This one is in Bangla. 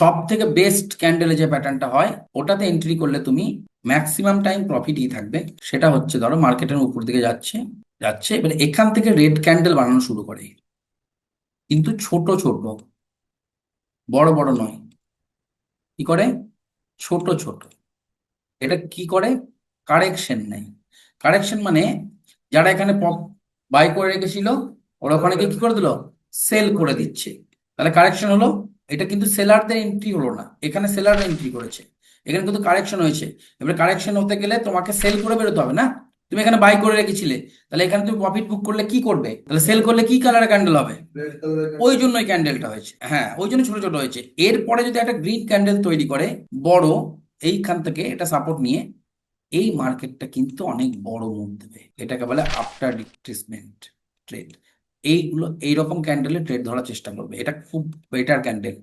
সব থেকে বেস্ট ক্যান্ডেলে যে প্যাটার্নটা হয়, ওটাতে এন্ট্রি করলে তুমি ম্যাক্সিমাম টাইম প্রফিটই থাকবে। সেটা হচ্ছে ধরো মার্কেটের উপর দিকে যাচ্ছে যাচ্ছে, এবার এখান থেকে রেড ক্যান্ডেল বানানো শুরু করে। কিন্তু ছোট ছোট, বড় বড় নয়। কি করে? ছোট ছোট। এটা কি করে? কারেকশন নেই কারেকশন মানে যারা এখানে বাই করে রেখেছিল, ওরা ওখানে কি করে দিল? সেল করে দিচ্ছে। তাহলে কারেকশন হলো এটা কিন্তু সেলারদের এন্ট্রি হলো না। এখানে সেলার এন্ট্রি করেছে। এখানে কিন্তু কারেকশন হয়েছে। এবার কারেকশন হতে গেলে তোমাকে সেল করে বেরোতে হবে না? তুমি এখানে বাই করে রেখেছিলে। তাহলে এখানে তুমি প্রফিট বুক করলে কি করবে? তাহলে সেল করলে কি কালারের ক্যান্ডেল হবে? ওই জন্যই ক্যান্ডেলটা হয়েছে। হ্যাঁ ওই জন্য ছোট ছোট হয়েছে। এরপরে যদি একটা গ্রিন ক্যান্ডেল তৈরি করে বড় এইখান থেকে এটা সাপোর্ট নিয়ে এই মার্কেটটা কিন্তু অনেক বড় মুভ দেবে। এটাকে বলে আফটার রিট্রেসমেন্ট ট্রেড এইগুলো এইরকম ক্যান্ডেলে ট্রেড ধরার চেষ্টা করবে। এটা খুব বেটার ক্যান্ডেল